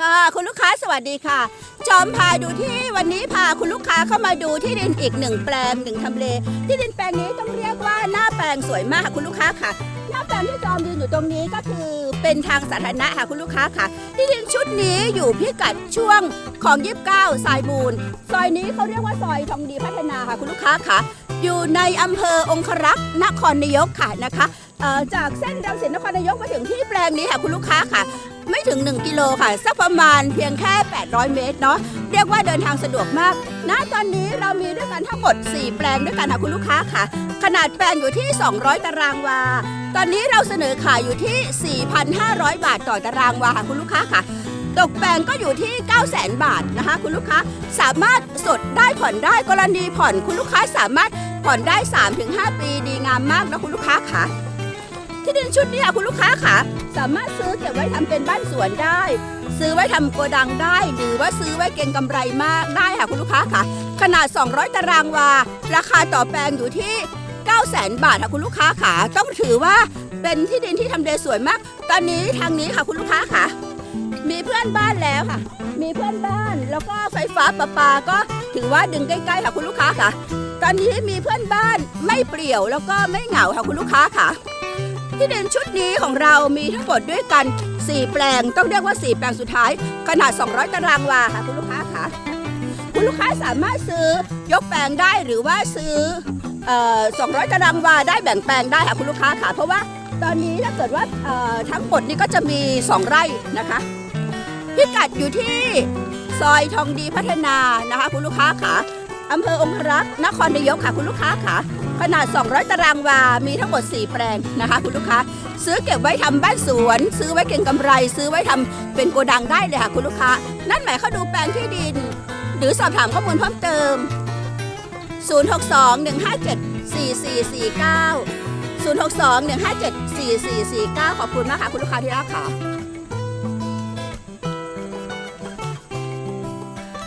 ค่ะคุณลูกค้าสวัสดีค่ะ จอมพาดูที่วันนี้พาคุณลูกค้าเข้ามาดูที่ดินอีกหนึ่งแปลงหนึ่งทำเล ที่ดินแปลงนี้ต้องเรียกว่าหน้าแปลงสวยมากค่ะคุณลูกค้าค่ะ หน้าแปลงที่จอมยืนอยู่ตรงนี้ก็คือเป็นทางสาธารณะค่ะคุณลูกค้าค่ะ ที่ดินชุดนี้อยู่พิกัดช่วงของ29สายมูลซอยนี้เขาเรียกว่าซอยทองดีพัฒนาค่ะคุณลูกค้าค่ะอยู่ในอำเภอองครักษ์นครนายกค่ะนะคะจากเส้นรังสิตนครนายกมาถึงที่แปลงนี้ค่ะคุณลูกค้าค่ะ ไม่ถึง 1 กิโลค่ะ สักประมาณเพียงแค่ 800 เมตรเนาะเรียกว่าเดินทางสะดวกมากณตอนนี้เรามีด้วยกันทั้งหมด 4 แปลงด้วยกันค่ะคุณลูกค้าค่ะ ขนาดแปลงอยู่ที่ 200 ตารางวา ตอนนี้เราเสนอขายอยู่ที่ 4,500 บาทต่อตารางวาค่ะคุณลูกค้าค่ะตกแปลงก็อยู่ที่ 900,000บาทนะคะ คุณลูกค้าสามารถสดได้ผ่อนได้กรณีผ่อนคุณลูกค้าสามารถผ่อนได้ 3-5 ปีดีงามมากนะคุณลูกค้าค่ะ ที่ดินชุดนี้ค่ะคุณลูกค้าค่ะ สามารถซื้อเก็บไว้ทำเป็นบ้านสวนได้ ซื้อไว้ทำโกดังได้ หรือว่าซื้อไว้เก็งกำไรมากได้ค่ะคุณลูกค้าค่ะ ขนาด 200 ตารางวา ราคาต่อแปลงอยู่ที่ 900,000บาทค่ะคุณลูกค้าค่ะ ต้องถือว่าเป็นที่ดินที่ทำเลสวยมาก ตอนนี้ทางนี้ค่ะคุณลูกค้าค่ะ มีเพื่อนบ้านแล้วค่ะ มีเพื่อนบ้านแล้วก็ไฟฟ้าประปาก็ถือว่าดึงใกล้ๆค่ะคุณลูกค้าค่ะ ตอนนี้มีเพื่อนบ้านไม่เปลี่ยวแล้วก็ไม่เหงาค่ะคุณลูกค้าค่ะ ที่ดินชุดนี้ของเรามีทั้งหมดด้วยกัน 4 แปลง ต้องเรียกว่า 4 แปลงสุดท้าย ขนาด 200 ตารางวาค่ะคุณลูกค้าค่ะ คุณลูกค้าสามารถซื้อยกแปลงได้หรือว่าซื้ออ200 ตารางวาได้แบ่งแปลงได้ค่ะคุณลูกค้าค่ะ เพราะว่าตอนนี้ถ้าเกิดว่าทั้งหมดนี้ก็จะมี 2 ไร่นะคะพิกัดอยู่ที่ซอยทองดีพัฒนานะคะคุณลูกค้าค่ะอำเภอองครักษ์นครนายกค่ะคุณลูกค้าค่ะ ขนาด 200 ตารางวา มีทั้งหมด 4 แปลงนะคะ คุณลูกค้า ซื้อเก็บไว้ทำบ้านสวน ซื้อไว้เก็งกำไร ซื้อไว้ทำเป็นโกดังได้เลยค่ะคุณลูกค้า นั่นหมายเขาดูแปลงที่ดิน หรือสอบถามข้อมูลเพิ่มเติม 062 157 4449 062 157 4449 ขอบคุณมากค่ะคุณลูกค้าที่รักค่ะ